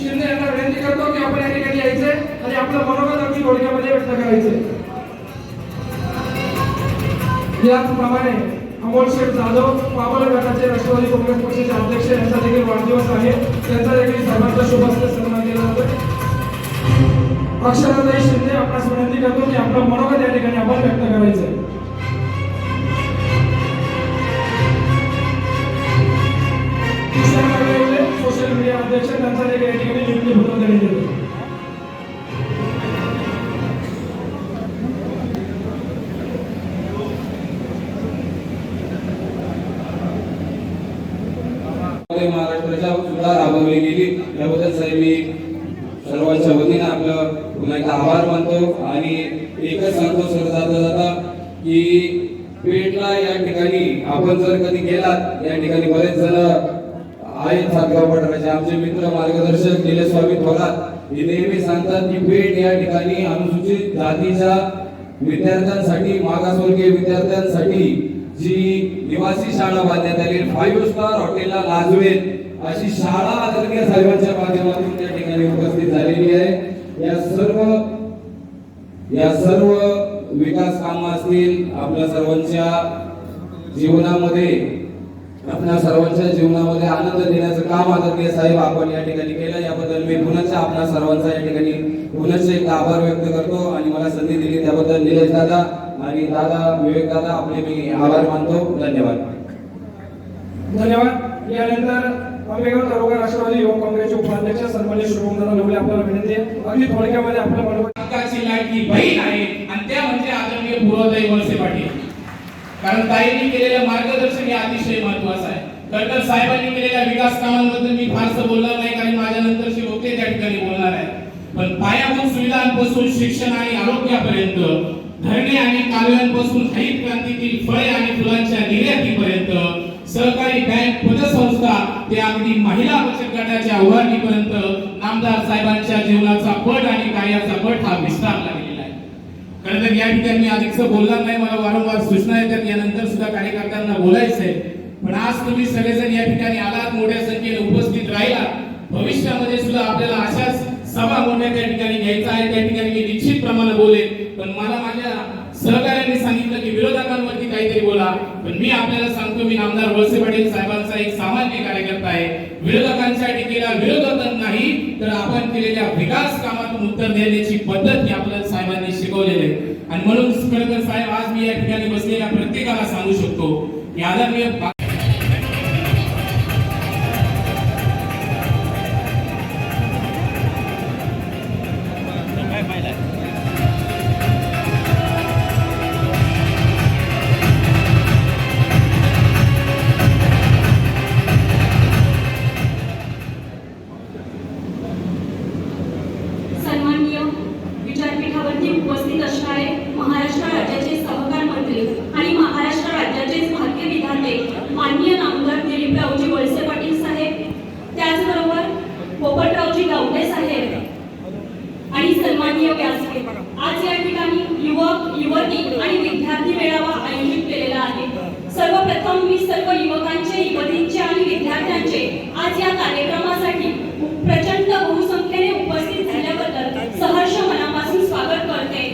शिंदे यांना विनंती करतो की आपण या ठिकाणी यायचे आणि आपलं मनोगत आमची थोडक्यामध्ये व्यक्त करायचे. याचप्रमाणे अमोल शेठ जाधव पावल गटाचे राष्ट्रवादी काँग्रेस पक्षाचे अध्यक्ष यांचा देखील वाढदिवस आहे. त्यांचा देखील सर्वांचा शुभ शुभास्ते सन्मान केला जातो पक्षाला शिंदे आपण विनंती करतो की आपलं मनोगत या ठिकाणी आपण व्यक्त करायचं याबद्दल मी सर्वांच्या वतीने आपलं पुन्हा एकदा आभार मानतो आणि एकच सांगतो सर जाता जाता की पेठला या ठिकाणी आपण जर कधी गेलात या ठिकाणी बरेच जण आहेत सातगाव पठाराचे. आमचे मित्र मार्गदर्शक निलेश स्वामी थोरात हे नेहमी सांगतात की पेठ या ठिकाणी अनुसूचित जातीच्या विद्यार्थ्यांसाठी मागासवर्गीय विद्यार्थ्यांसाठी जी निवासी शाळा बांधण्यात आली फाईव्ह स्टार हॉटेलला लाजवेल. अशी शाळा आदरणीय साहेबांच्या माध्यमातून त्या ठिकाणी उपस्थित झालेली आहे. या सर्व या सर्व विकास कामं असतील आपल्या सर्वांच्या जीवनामध्ये आपल्या सर्वांच्या जीवनामध्ये आनंद देण्याचं काम आदरणीय साहेब आपण या ठिकाणी केलं. याबद्दल मी पुनश्च आपल्या सर्वांचा या ठिकाणी पुनश्च एक आभार व्यक्त करतो आणि मला संधी दिली. त्याबद्दल निलेश दादा आणि दादा विवेक दादा आपले मी आभार मानतो. धन्यवाद. धन्यवाद. यानंतर आंबेगाव तालुका राष्ट्रवादी युवक काँग्रेसचे उपाध्यक्ष सन्मान्य शुभमदादा नवले आपल्याला विनंती आहे. अगदी थोडक्यामध्ये आपल्या मनोगत लाडकी बहीण आहे आणि त्या म्हणजे आदरणीय पूर्वताई वळसे पाटील. कारण ताईंनी केलेलं मार्गदर्शन हे अतिशय महत्वाचं आहे. खरं साहेबांनी केलेल्या विकास कामांबद्दल मी फारसं बोलणार नाही कारण माझ्या नंतरचे होते त्या ठिकाणी बोलणार आहे पण पायाभूत सुविधांपासून शिक्षण आणि आरोग्यापर्यंत धरणे आणि कालव्यांपासून हरित क्रांतीतील फळे आणि फुलांच्या निर्यातीपर्यंत सहकारी बँक पतसंस्था ते अगदी महिला बचत गटाच्या उभारणीपर्यंत आमदार साहेबांच्या जीवनाचा पट आणि कार्याचा पट हा विस्तारला गेलेला आहे. खरं तर या ठिकाणी मी अधिकच बोलणार नाही मला वारंवार सूचना येतात यानंतर सुद्धा कार्यकर्त्यांना बोलायचं आहे. पण आज तुम्ही सगळेजण या ठिकाणी आलात मोठ्या संख्येने उपस्थित राहिला भविष्यामध्ये सुद्धा आपल्याला अशाच सभा मोठ्या त्या ठिकाणी घ्यायचा आहे त्या ठिकाणी मी निश्चित प्रमाणे बोलेन. पण मला माझ्या की विरोधकांवरती काहीतरी बोला. पण मी आपल्याला सांगतो मी आमदार वळसे पाटील साहेबांचा एक सामान्य कार्यकर्ता आहे. विरोधकांच्या टीकेला विरोधक नाही तर आपण केलेल्या विकास कामातून उत्तर देण्याची पद्धत ही आपल्याला साहेबांनी शिकवलेली आहे. आणि म्हणून साहेब आज मी या ठिकाणी बसलेल्या प्रत्येकाला सांगू शकतो की आदरणीय माननीय व्यासपीठ आज या ठिकाणी युवक युवती आणि विद्यार्थी मेळावा आयोजित केलेला आहे. सर्वप्रथम मी सर्व युवकांचे युवतींचे आणि विद्यार्थ्यांचे आज या कार्यक्रम प्रचंड बहुसंख्येने उपस्थित झाल्याबद्दल सहर्ष मनापासून स्वागत करते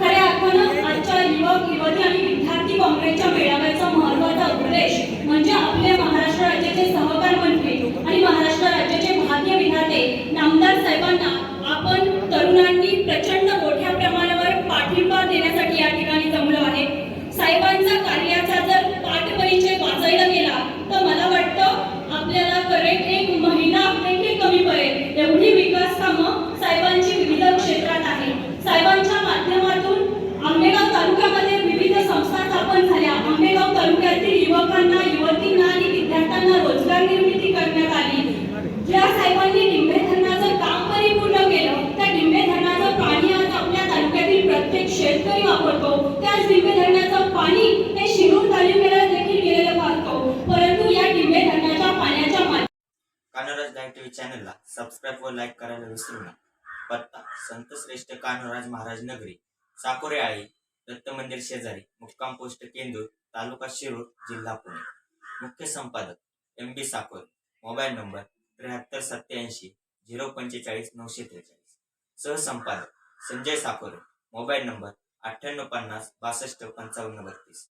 खऱ्या अर्थानं आजच्या युवक युवती आणि विद्यार्थी काँग्रेसच्या मेळाव्याचा महत्त्वाचा उद्देश म्हणजे आपले महाराष्ट्र राज्याचे सहकार मंत्री आणि महाराष्ट्र राज्याचे भाग्य विधाते नामदार साहेबांना आपण तरुणांनी प्रचंड मोठ्या प्रमाणावर पाठिंबा देण्यासाठी या ठिकाणी जमलो आहे साहेबांचा कार्याचा जर पाठपरिचय वाचायला गेला तर मला वाटतं आपल्याला करेक्ट एक महिना देखील कमी पडेल एवढी विकास कामं साहेबांची विविध क्षेत्रात आहे साहेबांच्या माध्यमातून आंबेगाव तालुक्यामध्ये विविध संस्था स्थापन झाल्या आंबेगाव तालुक्यातील युवकांना युवतींना आणि विद्यार्थ्यांना रोजगार निर्मिती करण्यात आली ज्या साहेबांनी डिंबे धरणाचं काम परिपूर्ण केलं त्या डिंबे धरणाचं पाणी आज आपल्या तालुक्यातील प्रत्येक शेतकरी वापरतो त्याच डिंबे धरणाचं पाणी हे शिरूर तालुक्याला देखील गेलेलं पाहतो परंतु या डिंबे धरणाच्या पाण्याच्या माध्यमातून कान्होराज गायक टीव्ही चॅनलला सबस्क्राईब व लाईक करायला विसरू नका. पत्ता संत श्रेष्ठ कान्होराज महाराज नगरी साकोरे आळी दत्त मंदिर शेजारी मुक्काम पोस्ट केंदूर तालुका शिरूर जिल्हा पुणे. मुख्य संपादक M B Sakore. Mobile number त्र्याहत्तर सत्याऐंशी झिरो पंचेचाळीस नऊशे त्रेचाळीस. सहसंपादक संजय साकोरे. मोबाईल नंबर अठ्ठ्याण्णव पन्नास बासष्ट पंचावन्न बत्तीस.